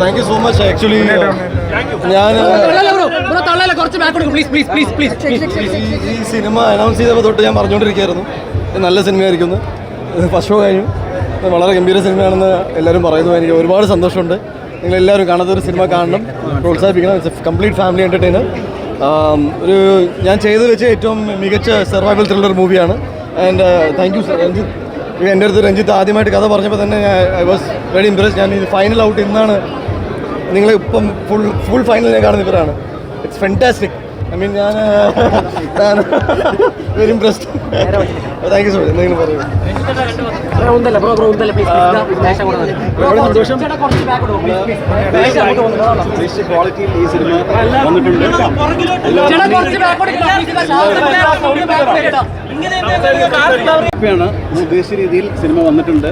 Thank you so much actually ഞാൻ ഈ- cinema announce ചെയ്തപ്പോൾ തൊട്ട് ഞാൻ പറഞ്ഞുകൊണ്ടിരിക്കുകയായിരുന്നു. നല്ല സിനിമയായിരിക്കുന്നു ഫസ്റ്റ് ഷോ കഴിഞ്ഞു. വളരെ ഗംഭീര സിനിമയാണെന്ന് എല്ലാവരും പറയുന്നു. എനിക്ക് ഒരുപാട് സന്തോഷമുണ്ട്. നിങ്ങൾ എല്ലാവരും കാണാത്ത ഒരു സിനിമ കാണണം. പ്രോത്സാഹിപ്പിക്കണം. ഇറ്റ്സ് കംപ്ലീറ്റ് ഫാമിലി എന്റർടൈനർ ഒരു ഞാൻ ചെയ്ത് വെച്ച ഏറ്റവും മികച്ച സർവൈവൽ ത്രില്ലർ മൂവിയാണ് ആൻഡ് താങ്ക് യു രഞ്ജിത്ത്. എന്റെ അടുത്ത് രഞ്ജിത്ത് ആദ്യമായിട്ട് കഥ പറഞ്ഞപ്പോൾ തന്നെ ഐ വാസ് വെരി ഇംപ്രസ് ഞാൻ ഇത് ഫൈനൽ ഔട്ട് ഇന്നാണ് നിങ്ങളെ ഇപ്പം ഫുൾ ഫുൾ ഫൈനൽ ഞാൻ കാണുന്ന ഇവരാണ്. ഇറ്റ്സ് ഫെന്റാസ്റ്റിക് ഐ മീൻ ഞാൻ very impressed thank you so much എന്തെങ്കിലും പറയൂ. ഒരുപാട് സന്തോഷം ക്വാളിറ്റിയിൽ ഈ സിനിമ വന്നിട്ടുണ്ട് ഹാപ്പിയാണ് ഉദ്ദേശിച്ച രീതിയിൽ സിനിമ വന്നിട്ടുണ്ട്.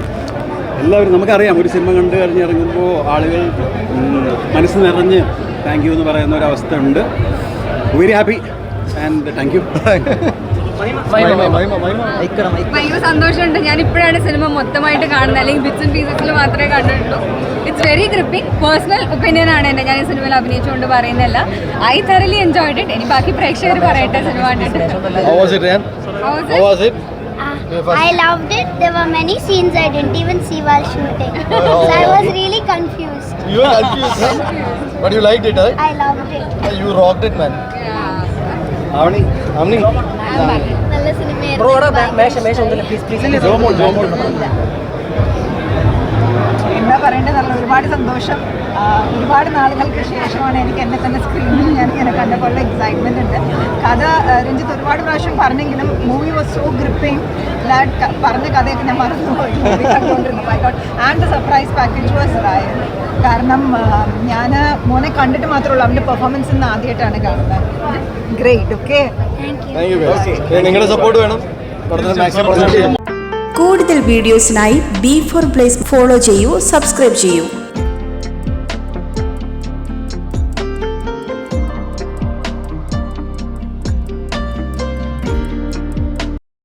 എല്ലാവരും നമുക്കറിയാം ഒരു സിനിമ കണ്ടു കഴിഞ്ഞിറങ്ങുമ്പോൾ ആളുകൾ മനസ്സ് നിറഞ്ഞ് താങ്ക് യു എന്ന് പറയുന്ന ഒരു അവസ്ഥ ഉണ്ട്. Very happy and thank you ഭയങ്കര സന്തോഷമുണ്ട്. ഞാൻ ഇപ്പോഴാണ് സിനിമ മൊത്തമായിട്ട് കാണുന്നത്. അല്ലെങ്കിൽ ബിറ്റ്സ് ആൻഡ് പീസസിൽ മാത്രമേ കണ്ടിട്ടുള്ളൂ. It's very gripping personal opinion ആണ് എന്റെ ഞാൻ ഈ സിനിമയിൽ അഭിനയിച്ചുകൊണ്ട് പറയുന്നില്ല ഐ തെറലി എൻജോയ്ഡ് ഇറ്റ് ഇനി ബാക്കി പ്രേക്ഷകർ പറയട്ടെ സിനിമ കണ്ടിട്ട്. I was it there How was it? How was it? See I loved it. There were many scenes I didn't even see while shooting. Confused. You are confused, huh? But you liked it, right? I loved it. You rocked it, man. Yeah. Avni, Avni. നല്ല സിനിമയായിരുന്നു. Bro മേശ മേശ ഉണ്ടല്ല please please എന്താ പറയേണ്ടതല്ല ഒരുപാട് സന്തോഷം. ഒരുപാട് നാളുകൾക്ക് ശേഷമാണ് എനിക്ക് എന്നെ തന്നെ സ്ക്രീനിൽ ഞാൻ ഇങ്ങനെ കണ്ടപ്പോൾ എക്സൈറ്റ്മെന്റ് ഉണ്ട്. കഥ രഞ്ജിത്ത് ഒരുപാട് പ്രാവശ്യം പറഞ്ഞെങ്കിലും movie was so gripping that പറഞ്ഞ കഥയൊക്കെ ഞാൻ മറന്നുപോയി and the surprise package was royal കാരണം ഞാൻ മോനെ കണ്ടിട്ട് മാത്രമുള്ളൂ അവന്റെ പെർഫോമൻസ് ഇന്ന് ആദ്യമായിട്ടാണ് കാണുന്നത്. Great okay. നിങ്ങളുടെ സപ്പോർട്ട് വേണം. കൂടുതൽ വീഡിയോസിനായി ബി ഫോർ പ്ലേസ് ഫോളോ ചെയ്യൂ സബ്സ്ക്രൈബ് ചെയ്യൂ.